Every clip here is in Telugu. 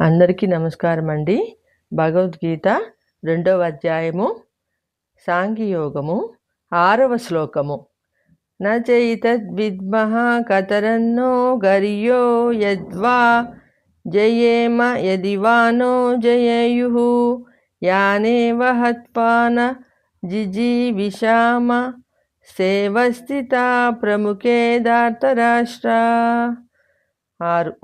అందరికీ నమస్కారం అండి. భగవద్గీత రెండవ అధ్యాయము సాంఘియోగము ఆరవ శ్లోకము. నచైతద్విద్మః కతరన్నో గర్యో యద్వా జయేమ యది వానో జయేయుః యానేవ హత్వాన జిజీవిషామ సేవస్థితా ప్రముఖేదార్తరాష్ట్ర ఆరు.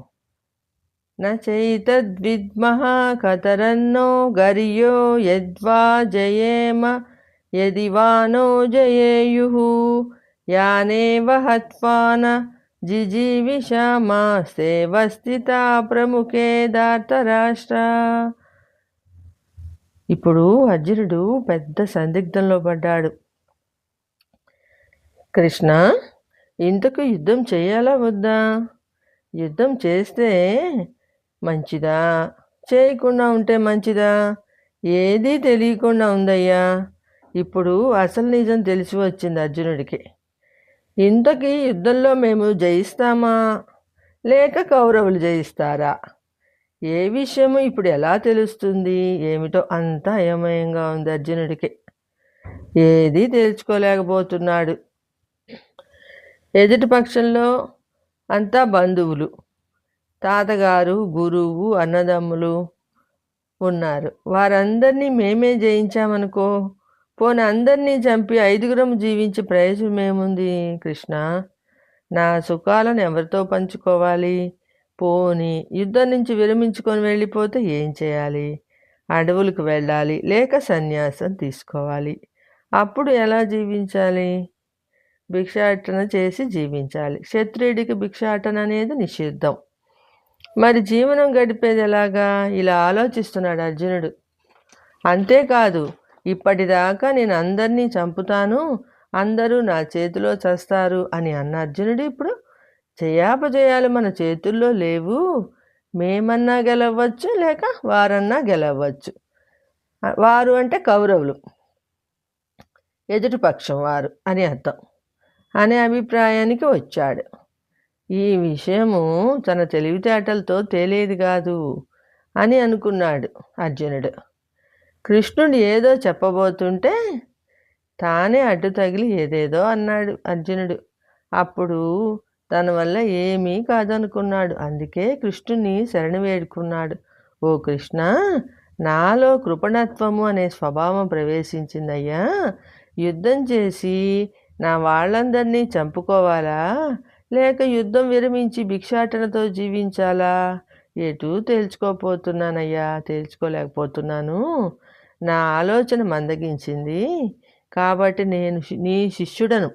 నైతద్విద్మః కతరన్నో గరియో యద్వా జయేమ యది వానో జయేయుః యానేవ హత్వాన జిజీవిషామా సేవస్థిత ప్రముఖేదార్తరాష్ట్ర ఇప్పుడు అర్జునుడు పెద్ద సందిగ్ధంలో పడ్డాడు. కృష్ణ ఇంతకు యుద్ధం చేయాలా వద్దా? యుద్ధం చేస్తే మంచిదా? చేయకుండా ఉంటే మంచిదా? ఏదీ తెలియకుండా ఉందయ్యా. ఇప్పుడు అసలు నిజం తెలిసి వచ్చింది అర్జునుడికి. ఇంతకీ యుద్ధంలో మేము జయిస్తామా? లేక కౌరవులు జయిస్తారా? ఏ విషయము ఇప్పుడు ఎలా తెలుస్తుంది? ఏమిటో అంత అయమయంగా ఉంది అర్జునుడికి. ఏదీ తేల్చుకోలేకపోతున్నాడు ఎదుటి పక్షంలో అంతా బంధువులు. తాతగారు గురువు అన్నదమ్ములు ఉన్నారు. వారందరినీ మేమే జయించామనుకో పోని అందరినీ చంపి ఐదుగురం జీవించి ప్రయోజనం ఏముంది కృష్ణ? నా సుఖాలను ఎవరితో పంచుకోవాలి? పోని యుద్ధం నుంచి విరమించుకొని వెళ్ళిపోతే ఏం చేయాలి? అడవులకు వెళ్ళాలి లేక సన్యాసం తీసుకోవాలి. అప్పుడు ఎలా జీవించాలి? భిక్షాటన చేసి జీవించాలి. క్షత్రియుడికి భిక్షాటన అనేది నిషిద్ధం. మరి జీవనం గడిపేది ఎలాగా? ఇలా ఆలోచిస్తున్నాడు అర్జునుడు. అంతేకాదు ఇప్పటిదాకా నేను అందరినీ చంపుతాను అందరూ నా చేతిలో చస్తారు అని అన్న అర్జునుడు ఇప్పుడు జయాపజయాలు మన చేతుల్లో లేవు. మేమన్నా గెలవచ్చు లేక వారన్నా గెలవచ్చు. వారు అంటే కౌరవులు. ఎదుటి పక్షం వారు అని అర్థం. అనే అభిప్రాయానికి వచ్చాడు. ఈ విషయము తన తెలివితేటలతో తేలేది కాదు అని అనుకున్నాడు అర్జునుడు. కృష్ణుడు ఏదో చెప్పబోతుంటే తానే అడ్డు తగిలి ఏదేదో అన్నాడు అర్జునుడు. అప్పుడు తన వల్ల ఏమీ కాదనుకున్నాడు. అందుకే కృష్ణుని శరణి వేడుకున్నాడు. ఓ కృష్ణ నాలో కృపణత్వము అనే స్వభావం ప్రవేశించిందయ్యా. యుద్ధం చేసి నా వాళ్ళందరినీ చంపుకోవాలా? లేక యుద్ధం విరమించి భిక్షాటనతో జీవించాలా? ఎటూ తేల్చుకోపోతున్నానయ్యా తేల్చుకోలేకపోతున్నాను. నా ఆలోచన మందగించింది. కాబట్టి నేను నీ శిష్యుడను.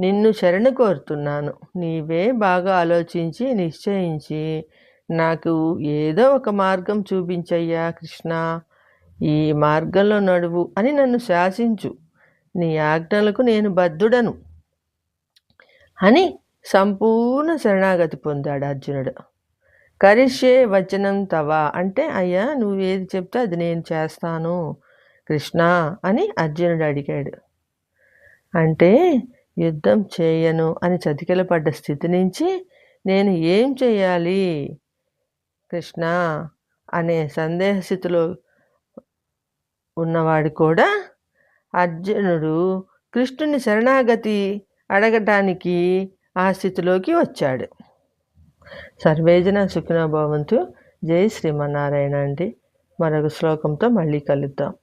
నిన్ను శరణ కోరుతున్నాను. నీవే బాగా ఆలోచించి నిశ్చయించి నాకు ఏదో ఒక మార్గం చూపించయ్యా కృష్ణ. ఈ మార్గంలో నడువు అని నన్ను శాసించు. నీ ఆజ్ఞలకు నేను బద్ధుడను. అని సంపూర్ణ శరణాగతి పొందాడు అర్జునుడు. కరిష్యే వచనం తవ అంటే అయ్యా నువ్వు ఏది చెప్తే అది నేను చేస్తాను కృష్ణ అని అర్జునుడు అడిగాడు. అంటే యుద్ధం చేయను అని చతికిలపడ్డ స్థితి నుంచి నేను ఏం చేయాలి కృష్ణ అనే సందేహ స్థితిలో ఉన్నవాడు కూడా అర్జునుడు కృష్ణుని శరణాగతి అడగటానికి ఆ స్థితిలోకి వచ్చాడు. సర్వేజన సుఖినభవంతు జై శ్రీమన్నారాయణ అండి. మరొక శ్లోకంతో మళ్ళీ కలుద్దాం.